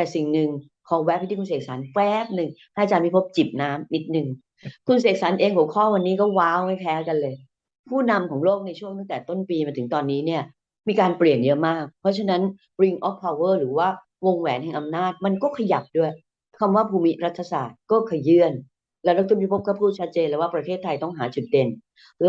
แต่สิ่งหนึ่งขอแวะไปที่คุณเสกสรรแป๊บหนึ่งให้อาจารย์พิภพจิบน้ำนิดหนึ่งคุณเสกสรรเองหัวข้อวันนี้ก็ว้าวไม่แพ้กันเลย ผู้นำของโลกในช่วงตั้งแต่ต้นปีมาถึงตอนนี้เนี่ย มีการเปลี่ยนเยอะมาก เพราะฉะนั้น ring of power หรือว่าวงแหวนแห่งอำนาจมันก็ขยับด้วยคำว่าภูมิรัฐศาสตร์ก็ขยื่น แล้วดรพิภพก็พูดชัดเจนแล้วว่าประเทศไทยต้องหาจุดเด่น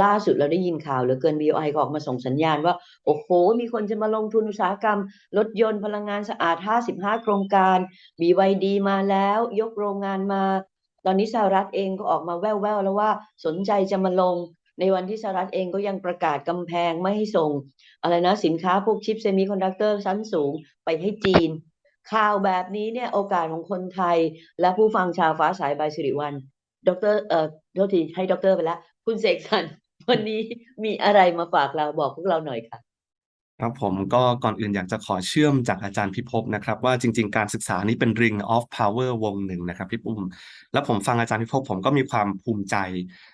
ล่าสุดเราได้ยินข่าวเหลือเกิน BOI ก็ออกมาส่งสัญญาณว่า โอ้โห มีคนจะมาลงทุนอุตสาหกรรม รถยนต์พลังงานสะอาด 55 โครงการ BYD มาแล้ว ยกโรงงานมา ตอนนี้สหรัฐเองก็ออกมาแว่วๆแล้วว่าสนใจจะมาลงในวันที่สหรัฐเองก็ยังประกาศกำแพงไม่ให้ส่ง อะไรนะสินค้าพวกชิปเซมิคอนดักเตอร์ชั้นสูงไปให้จีนข่าวแบบนี้เนี่ยโอกาสของคนไทย และผู้ฟังชาวฟ้าสายบายสิริวัล ดรเอ่อโทษทีให้ดรไปแล้วคุณเสกสรรวันนี้มีอะไรมาฝากเราบอกพวกเราหน่อยค่ะ ครับผมก็ก่อนอื่นอยากจะขอเชื่อมจากอาจารย์พิภพนะครับ ว่าจริง ๆ การศึกษานี้เป็น Ring of Power วงหนึ่งนะครับพี่ปุ้ม แล้วผมฟังอาจารย์พิภพผมก็มีความภูมิใจ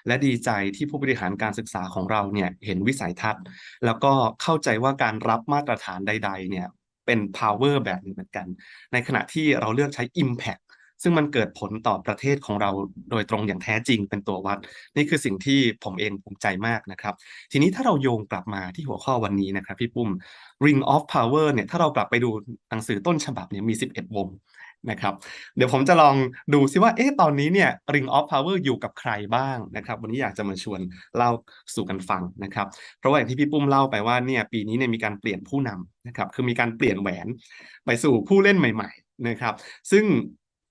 และดีใจที่ผู้บริหารการศึกษาของเราเนี่ยเห็นวิสัยทัศน์ แล้วก็เข้าใจว่าการรับมาตรฐานใด ๆ เนี่ยเป็น power แบบหนึงเหมือนกัน ในขณะที่เราเลือกใช้ impact ซึ่งมันเกิดผลต่อประเทศของเราโดยตรงอย่างแท้จริงเป็นตัววัด นี่คือสิ่งที่ผมเองภูมิใจมากนะครับ ทีนี้ถ้าเราโยงกลับมาที่หัวข้อวันนี้นะครับพี่ปุ้ม Ring of Power เนี่ยถ้าเรากลับไปดูหนังสือต้นฉบับเนี่ยมี 11 วงนะครับเดี๋ยวผมจะลองดูซิว่าเอ๊ะตอนนี้เนี่ย Ring of Power อยู่กับใครบ้างนะครับวันนี้อยากจะมาชวนเล่าสู่กันฟังนะครับเพราะว่าอย่างที่พี่ปุ้มเล่าไปว่าเนี่ยปีนี้เนี่ยมีการเปลี่ยนผู้นำนะครับคือมีการเปลี่ยนแหวนไปสู่ผู้เล่นใหม่ ๆ นะครับ ซึ่ง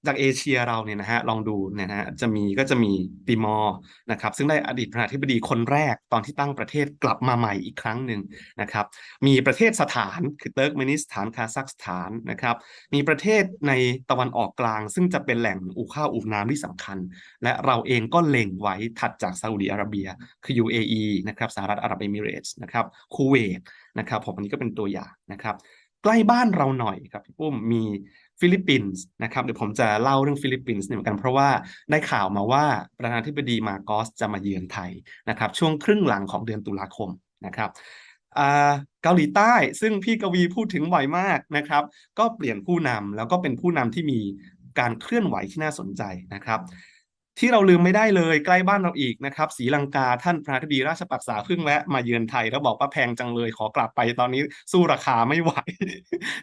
จากเอเชียเราเนี่ยนะฮะลองดูเนี่ยนะฮะจะมีก็จะมีติมอร์นะครับซึ่งได้อดีตประธานาธิบดีคนแรกตอนที่ตั้งประเทศกลับมาใหม่อีกครั้งหนึ่งนะครับมีประเทศสถานคือเติร์กเมนิสถานคาซัคสถานนะครับมีประเทศในตะวันออกกลาง ซึ่งจะเป็นแหล่งอู่ข้าวอู่น้ำที่สำคัญ และเราเองก็เล็งไว้ถัดจากซาอุดิอาระเบีย คือ UAE นะครับสหรัฐอาหรับเอมิเรตส์นะครับคูเวตนะครับผมอันนี้ก็เป็นตัวอย่างนะครับ ใกล้บ้านเราหน่อยครับพี่ปุ้มมีฟิลิปปินส์นะครับเดี๋ยวผมจะเล่าเรื่องฟิลิปปินส์เนี่ยเหมือนกัน เพราะว่าได้ข่าวมาว่าประธานาธิบดีมาโกสจะมาเยือนไทยนะครับ ช่วงครึ่งหลังของเดือนตุลาคมนะครับเกาหลีใต้ซึ่งพี่กวีพูดถึงบ่อยมากนะครับ ก็เปลี่ยนผู้นำแล้วก็เป็นผู้นำที่มีการเคลื่อนไหวที่น่าสนใจนะครับ ที่เราลืมไม่ได้เลยใกล้บ้านเราอีกนะครับศรีลังกาท่านประธิบดีราชปักษาเพิ่งแวะมาเยือนไทย แล้วบอกว่าแพงจังเลยขอกลับไปตอนนี้สู้ราคาไม่ไหว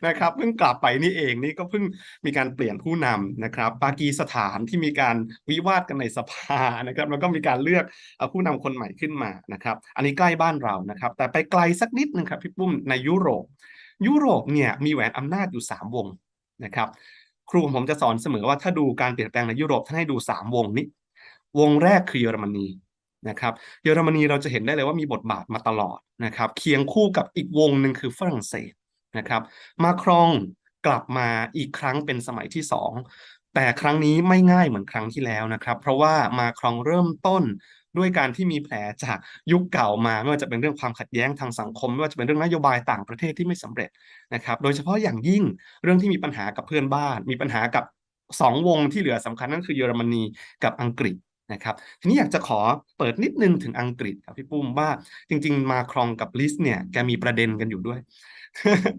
นะครับเพิ่งกลับไปนี่เองนี่ก็เพิ่งมีการเปลี่ยนผู้นำนะครับ ปากีสถานที่มีการวิวาทกันในสภานะครับแล้วก็มีการเลือกผู้นำคนใหม่ขึ้นมานะครับ อันนี้ใกล้บ้านเรานะครับ แต่ไปไกลสักนิดนึงครับพี่ปุ้มในยุโรป ยุโรปเนี่ยมีแหวนอำนาจอยู่สามวงนะครับ ครูผมจะสอนเสมอว่าถ้าดูการเปลี่ยนแปลงในยุโรปท่านให้ดูสามวงนี้ วงแรกคือเยอรมนีนะครับเยอรมนีเราจะเห็นได้เลยว่ามีบทบาทมาตลอดนะครับเคียงคู่กับอีกวงหนึ่งคือฝรั่งเศสนะครับมาครองกลับมาอีกครั้งเป็นสมัยที่สองแต่ครั้งนี้ไม่ง่ายเหมือนครั้งที่แล้วนะครับ เพราะว่ามาครองเริ่มต้น ด้วยการที่มีแผลจากยุคเก่ามา ไม่ว่าจะเป็นเรื่องความขัดแย้งทางสังคม ไม่ว่าจะเป็นเรื่องนโยบายต่างประเทศที่ไม่สำเร็จนะครับ โดยเฉพาะอย่างยิ่งเรื่องที่มีปัญหากับเพื่อนบ้าน มีปัญหากับสองวงที่เหลือสำคัญนั่นคือเยอรมนีกับอังกฤษนะครับทีนี้อยากจะขอเปิดนิดนึงถึงอังกฤษครับพี่ปุ้มว่าจริง ๆ มาครองกับลิสเนี่ยแกมีประเด็นกันอยู่ด้วย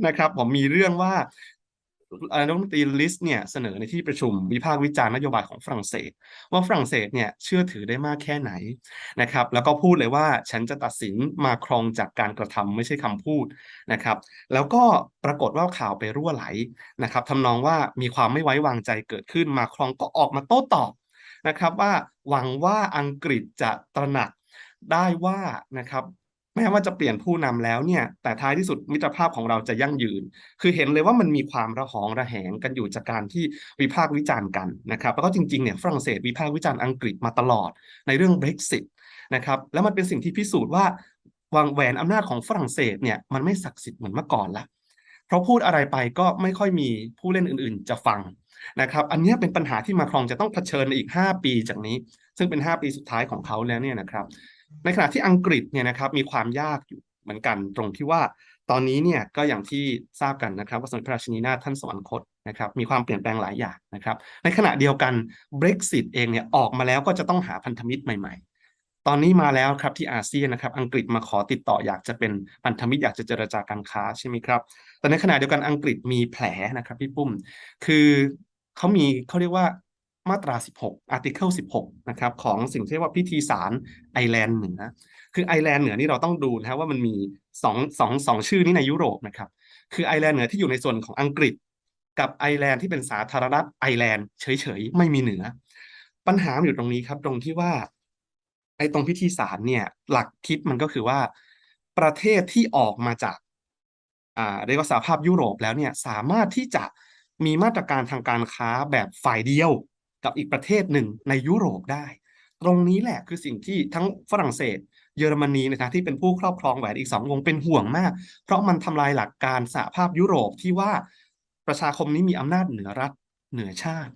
นะครับผมมีเรื่องว่า รัฐมนตรีลิสเนี่ยเสนอในที่ประชุมวิพากษ์วิจารณ์นโยบายของฝรั่งเศส ว่าฝรั่งเศสเนี่ยเชื่อถือได้มากแค่ไหนนะครับแล้วก็พูดเลยว่าฉันจะตัดสินมาครองจากการกระทำไม่ใช่คำพูดนะครับแล้วก็ปรากฏว่าข่าวไปรั่วไหลนะครับทำนองว่ามีความไม่ไว้วางใจเกิดขึ้นมาครองก็ออกมาโต้ตอบนะครับว่าหวังว่าอังกฤษจะตระหนักได้ว่านะครับ แม้ว่าจะเปลี่ยนผู้นำแล้วเนี่ย แต่ท้ายที่สุดมิตรภาพของเราจะยั่งยืน คือเห็นเลยว่ามันมีความระหองระแหงกันอยู่จากการที่วิพากษ์วิจารณ์กันนะครับ แล้วก็จริงๆเนี่ยฝรั่งเศสวิพากษ์วิจารณ์อังกฤษมาตลอดในเรื่อง Brexit นะครับ แล้วมันเป็นสิ่งที่พิสูจน์ว่าวางแหวนอำนาจของฝรั่งเศสเนี่ยมันไม่ศักดิ์สิทธิ์เหมือนเมื่อก่อนละเพราะพูดอะไรไปก็ไม่ค่อยมีผู้เล่นอื่น ๆ จะฟังนะครับ อันนี้เป็นปัญหาที่มาครองจะต้องเผชิญในอีก 5 ปีจากนี้ ซึ่งเป็น 5 ปีสุดท้ายของเขาแล้วเนี่ยนะครับ ในขณะที่อังกฤษเนี่ยนะครับมีความยากอยู่เหมือนกันตรงที่ว่าตอนนี้เนี่ยก็อย่างที่ทราบกันนะครับว่าสมเด็จพระราชินีนาถท่านสวรรคตนะครับมีความเปลี่ยนแปลงหลายอย่างนะครับในขณะเดียวกัน Brexit เองเนี่ยออกมาแล้วก็จะต้องหาพันธมิตรใหม่ๆ ตอนนี้มาแล้วครับที่อาเซียนนะครับอังกฤษมาขอติดต่ออยากจะเป็นพันธมิตรอยากจะเจรจาการค้าใช่ไหมครับแต่ในขณะเดียวกันอังกฤษมีแผลนะครับพี่ปุ้ม คือเขามีเขาเรียกว่า มาตรา 16 article 16 นะครับของสิ่งที่เรียกว่าพิธีสารไอแลนด์เหนือคือไอแลนด์เหนือนี่เราต้องดูนะว่ามันมีสองสองสองชื่อนี้ในยุโรปนะครับ คือไอแลนด์เหนือที่อยู่ในส่วนของอังกฤษ กับไอแลนด์ที่เป็นสาธารณรัฐไอแลนด์เฉยๆ ไม่มีเหนือ ปัญหาอยู่ตรงนี้ครับ ตรงที่ว่า ไอตรงพิธีสารเนี่ยหลักคิดมันก็คือว่า ประเทศที่ออกมาจากอ่าเรียกว่าสหภาพยุโรปแล้วเนี่ยสามารถที่จะมีมาตรการทางการค้าแบบฝ่ายเดียว กับอีกประเทศหนึ่งในยุโรปได้ ตรงนี้แหละคือสิ่งที่ทั้งฝรั่งเศส เยอรมนีในฐานะที่เป็นผู้ครอบครองแหวนอีกสองวงเป็นห่วงมาก เพราะมันทำลายหลักการสหภาพยุโรปที่ว่าประชาคมนี้มีอำนาจเหนือรัฐเหนือชาติ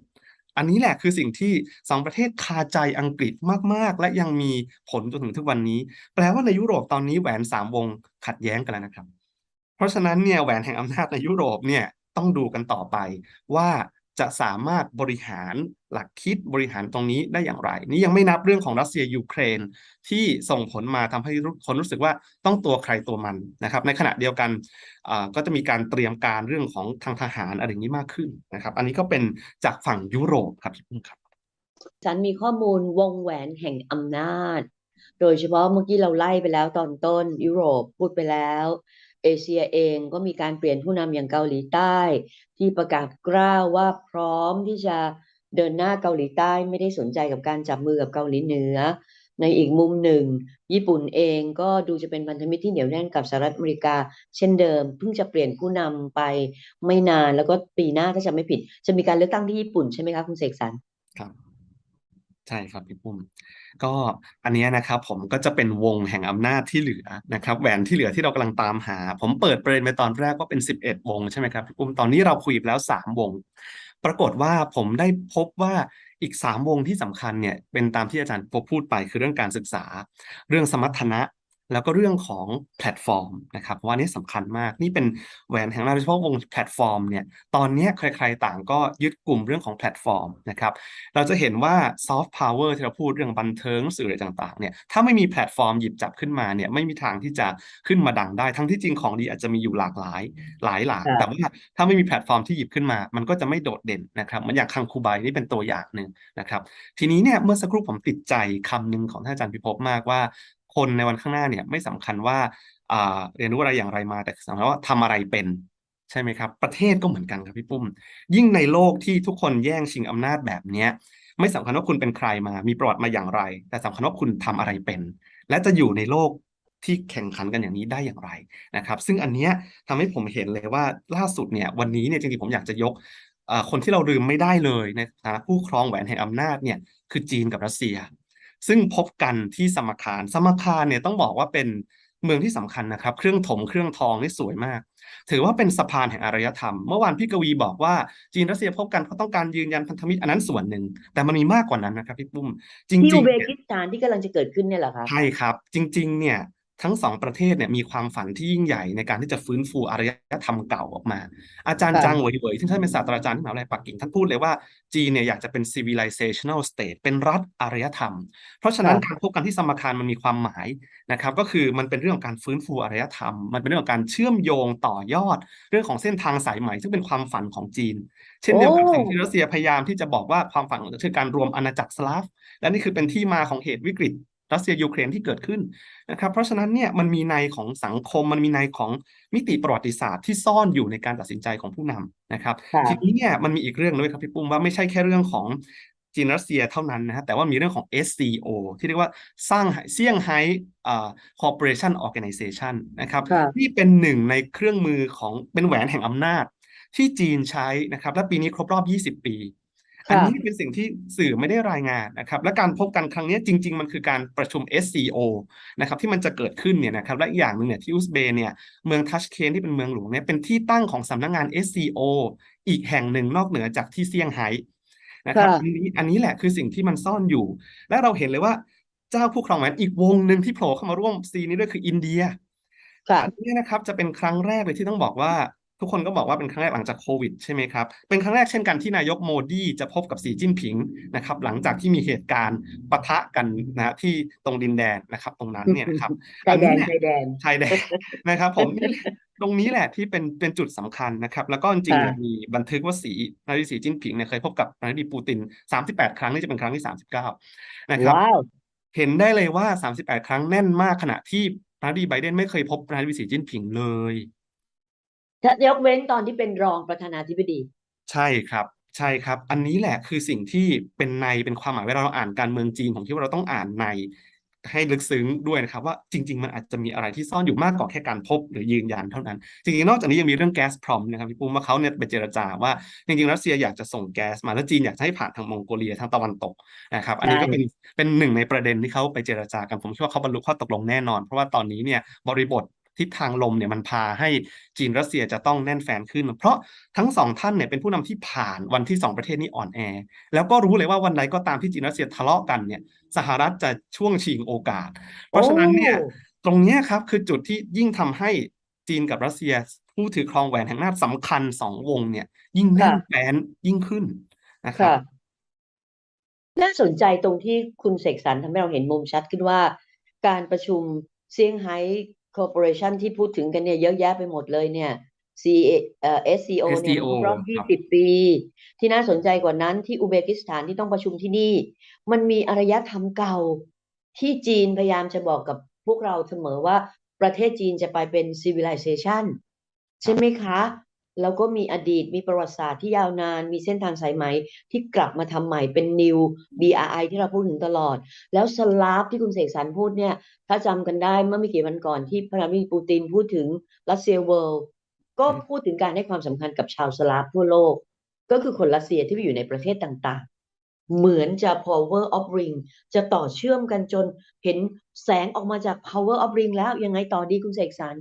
อันนี้แหละคือสิ่งที่สองประเทศคาใจอังกฤษมากๆ และยังมีผลจนถึงทุกวันนี้ แปลว่าในยุโรปตอนนี้แหวนสามวงขัดแย้งกันแล้วนะครับ เพราะฉะนั้นเนี่ยแหวนแห่งอำนาจในยุโรปเนี่ยต้องดูกันต่อไปว่า จะสามารถบริหารหลักคิดบริหารตรงนี้ได้อย่างไร นี่ยังไม่นับเรื่องของรัสเซียยูเครน ที่ส่งผลมาทำให้คนรู้สึกว่าต้องตัวใครตัวมันนะครับ ในขณะเดียวกันก็จะมีการเตรียมการเรื่องของทางทหารอะไรอย่างนี้มากขึ้นนะครับ อันนี้ก็เป็นจากฝั่งยุโรปครับพี่ปุ้มครับฉันมีข้อมูลวงแหวนแห่งอำนาจ โดยเฉพาะเมื่อกี้เราไล่ไปแล้วตอนต้นยุโรปพูดไปแล้ว เอเชียเองก็มีการเปลี่ยนผู้นำอย่างเกาหลีใต้ ที่ประกาศกล้าวว่าพร้อมที่จะเดินหน้าเกาหลีใต้ไม่ได้สนใจกับการจับมือกับเกาหลีเหนือ ในอีกมุมหนึ่ง ญี่ปุ่นเองก็ดูจะเป็นพันธมิตรที่เหนียวแน่นกับสหรัฐอเมริกา เช่นเดิม เพิ่งจะเปลี่ยนผู้นำไปไม่นานแล้วก็ปีหน้าถ้าจะไม่ผิด จะมีการเลือกตั้งที่ญี่ปุ่นใช่ไหมคะคุณเสกสรรครับ ใช่ครับพี่ปุ้ม ก็อันเนี้ยนะครับผมก็จะเป็นวงแห่งอำนาจที่เหลือนะครับแหวนที่เหลือที่เรากำลังตามหา ผมเปิดประเด็นไปตอนแรกว่าเป็น 11 วงใช่ไหมครับพี่ปุ้มตอนนี้เราคุยไปแล้ว 3 วง ปรากฏว่าผมได้พบว่าอีก 3 วงที่สำคัญเนี่ยเป็นตามที่อาจารย์พบพูดไปคือเรื่องการศึกษา เรื่องสมรรถนะ แล้วก็เรื่องของแพลตฟอร์มนะครับเพราะว่านี่สำคัญมากนี่เป็นแหวนแห่งอำนาจโดยเฉพาะวงแพลตฟอร์มเนี่ยตอนเนี้ยใครๆต่างก็ยึดกลุ่มเรื่องของแพลตฟอร์มนะครับเราจะเห็นว่าซอฟต์พาวเวอร์ที่เราพูดเรื่องบันเทิงสื่ออะไรต่างๆเนี่ยถ้าไม่มีแพลตฟอร์มหยิบจับขึ้นมาเนี่ยไม่มีทางที่จะขึ้นมาดังได้ ทั้งที่จริงของดีอาจจะมีอยู่หลากหลายหลายหลากครับแต่ว่าถ้าไม่มีแพลตฟอร์มที่หยิบขึ้นมา มันก็จะไม่โดดเด่นนะครับเหมือนอย่างคังคูไบนี่เป็นตัวอย่างหนึ่งนะครับทีนี้เนี่ยเมื่อสักครู่ผมติดใจคำหนึ่งของท่านอาจารย์พิภพมากว่า คนในวันข้างหน้าเนี่ยไม่สำคัญว่าเรียนรู้อะไรอย่างไรมาแต่สำคัญว่าทำอะไรเป็นใช่ไหมครับ ประเทศก็เหมือนกันครับพี่ปุ้ม ยิ่งในโลกที่ทุกคนแย่งชิงอำนาจแบบเนี้ยไม่สำคัญว่าคุณเป็นใครมา มีประวัติมาอย่างไร แต่สำคัญว่าคุณทำอะไรเป็น และจะอยู่ในโลกที่แข่งขันกันอย่างนี้ได้อย่างไรนะครับ ซึ่งอันเนี้ยทำให้ผมเห็นเลยว่าล่าสุดเนี่ยวันนี้เนี่ยจริงๆผมอยากจะยกคนที่เราลืมไม่ได้เลยในฐานะผู้ครองแหวนแห่งอำนาจเนี่ยคือจีนกับรัสเซีย ซึ่งพบกันที่สมคารสมคารเนี่ยต้องบอกว่าเป็นเมืองที่สำคัญนะครับ เครื่องถมเครื่องทองนี่สวยมาก ถือว่าเป็นสะพานแห่งอารยธรรม เมื่อวานพี่กวีบอกว่าจีนรัสเซียพบกันเพราะต้องการยืนยันพันธมิตรอันนั้นส่วนหนึ่ง แต่มันมีมากกว่านั้นนะครับพี่ปุ้มจที่ริอุงๆเบเนี่ยกิสถานที่กำลังจะเกิดขึ้นเนี่ยเหรอคะใช่ครับ จริง ๆ เนี่ย ทั้งสองประเทศเนี่ยมีความฝันที่ยิ่งใหญ่ในการที่จะฟื้นฟูอารยธรรมเก่าออกมา อาจารย์ค่ะจางเหวยเหวยที่ท่านเป็นศาสตราจารย์ที่มหาวิทยาลัยปักกิ่งท่านพูดเลยว่าจีนเนี่ยอยากจะเป็น civilizational state เป็นรัฐอารยธรรม เพราะฉะนั้นการพบกันที่สมคารมันมีความหมายนะครับ ก็คือมันเป็นเรื่องของการฟื้นฟูอารยธรรม มันเป็นเรื่องของการเชื่อมโยงต่อยอด เรื่องของเส้นทางสายไหมซึ่งเป็นความฝันของจีน เช่นเดียวกับโอ้สิ่งที่รัสเซียพยายามที่จะบอกว่าความฝันของคือการรวมอาณาจักรสลาฟและนี่คือเป็นที่มาของเหตุวิกฤต รัสเซียยูเครนที่เกิดขึ้นนะครับ เพราะฉะนั้นเนี่ยมันมีในของสังคมมันมีในของมิติประวัติศาสตร์ที่ซ่อนอยู่ในการตัดสินใจของผู้นำนะครับค่ะทีนี้เนี่ยมันมีอีกเรื่องด้วยครับพี่ปุ้มว่าไม่ใช่แค่เรื่องของจีนรัสเซียเท่านั้นนะฮะแต่ว่ามีเรื่องของ SCO ที่เรียกว่าสร้างเซี่ยงไฮ้อ่า Cooperation Organization นะครับค่ะที่เป็นหนึ่งในเครื่องมือของเป็นแหวนแห่งอำนาจที่จีนใช้นะครับ และปีนี้ครบรอบ 20 ปี อันค่ะนี้เป็นสิ่งที่สื่อไม่ได้รายงานนะครับ และการพบกันครั้งนี้จริง ๆ มันคือการประชุม SCO นะครับที่มันจะเกิดขึ้นเนี่ยนะครับและอีกอย่างหนึ่งเนี่ยที่อุซเบย์เนี่ยเมืองทัชเคนที่เป็นเมืองหลวงเนี่ยเป็นที่ตั้งของสำนักงาน SCO อีกแห่งหนึ่งนอกเหนือจากที่เซี่ยงไฮ้นะครับค่ะอันนี้อันนี้แหละคือสิ่งที่มันซ่อนอยู่ และเราเห็นเลยว่าเจ้าผู้ครองแหวนอีกวงหนึ่งที่โผล่เข้ามาร่วมซีนนี้ด้วยคืออินเดียค่ะอันนี้นะครับจะเป็นครั้งแรกเลยที่ต้องบอกว่า ทุกคนก็บอกว่าเป็นครั้งแรกหลังจากโควิดใช่ไหมครับ เป็นครั้งแรกเช่นกันที่นายกโมดีจะพบกับสีจิ้นผิงนะครับ หลังจากที่มีเหตุการณ์ปะทะกันนะที่ตรงดินแดนนะครับ ตรงนั้นเนี่ยนะครับชายแดนอัชายแดนชายแดนนะครับผมนี่แหละตรงนี้แหละที่เป็นเป็นจุดสำคัญนะครับ แล้วก็จริงๆเนี่ยค่ะมีบันทึกว่าสีนายกสีจิ้นผิงเนี่ยเคยพบกับนายกปูติน 38 ครั้งนี่จะเป็นครั้งที่ 39 นะครับว้าวเห็นได้เลยว่า 38 ครั้งแน่นมากขณะที่นายกไบเดนไม่เคยพบนายกสีจิ้นผิงเลย ถ้ายกเว้นตอนที่เป็นรองประธานาธิบดี ใช่ครับ ใช่ครับ อันนี้แหละคือสิ่งที่เป็นในเป็นความหมายเวลาเราอ่านการเมืองจีนผมคิดว่าเราต้องอ่านในให้ลึกซึ้งด้วยนะครับว่าจริง ๆ มันอาจจะมีอะไรที่ซ่อนอยู่มากกว่าแค่การพบหรือยืนยันเท่านั้น จริงๆ นอกจากนี้ยังมีเรื่องแก๊สพรอมนะครับพี่ปุ้มว่าเขาเนี่ยไปเจรจาว่าจริงๆรัสเซียอยากจะส่งแก๊สมาแล้วจีนอยากให้ผ่านทางมองโกเลียทางตะวันตกนะครับอันนี้ก็เป็นเป็นหนึ่งในประเด็นที่เขาไปเจรจากันผมคิดว่าเขาบรรลุข้อตกลงแน่นอน เพราะว่าตอนนี้เนี่ยบริบท ทิศทางลมเนี่ยมันพาให้จีนรัสเซียจะต้องแน่นแฟนขึ้น เพราะทั้งสองท่านเนี่ยเป็นผู้นำที่ผ่านวันที่สองประเทศนี้อ่อนแอ แล้วก็รู้เลยว่าวันใดก็ตามที่จีนรัสเซียทะเลาะกันเนี่ยสหรัฐจะช่วงชิงโอกาส เพราะฉะนั้นเนี่ยโอ้ตรงเนี้ยครับคือจุดที่ยิ่งทำให้จีนกับรัสเซียผู้ถือครองแหวนแห่งนาจสำคัญสองวงเนี่ย ยิ่งแน่นค่ะแฟนยิ่งขึ้นนะครับค่ะน่าสนใจตรงที่คุณเสกสรรทำให้เราเห็นมุมชัดขึ้นว่า การประชุมเซี่ยงไฮ้ คอร์ปอเรชันที่พูดถึงกันเนี่ยเยอะแยะไปหมดเลยเนี่ย C เอ่อ SCO เนี่ย SCO ครบรอบครับ20ปี ที่น่าสนใจกว่านั้นที่อุซเบกิสถานที่ต้องประชุมที่นี่ มันมีอารยธรรมเก่า ที่จีนพยายามจะบอกกับพวกเราเสมอว่าประเทศจีนจะไปเป็น civilization ใช่ไหมคะ แล้วก็มีอดีตมีประวัติศาสตร์ที่ยาวนาน มีเส้นทางสายไหมที่กลับมาทำใหม่เป็น new BRI ที่เราพูดถึงตลอด แล้วสลาฟที่คุณเสกสรรพูดเนี่ย ถ้าจำกันได้เมื่อไม่กี่วันก่อนที่ประธานาธิบดีปูตินพูดถึงรัสเซียเวิลด์ก็พูดถึงการให้ความสำคัญกับชาวสลาฟทั่วโลก ก็คือคนรัสเซียที่ไปอยู่ในประเทศต่างๆ เหมือนจะ power of ring จะต่อเชื่อมกันจนเห็นแสงออกมาจาก power of ring แล้วยังไงต่อดีคุณเสกสรร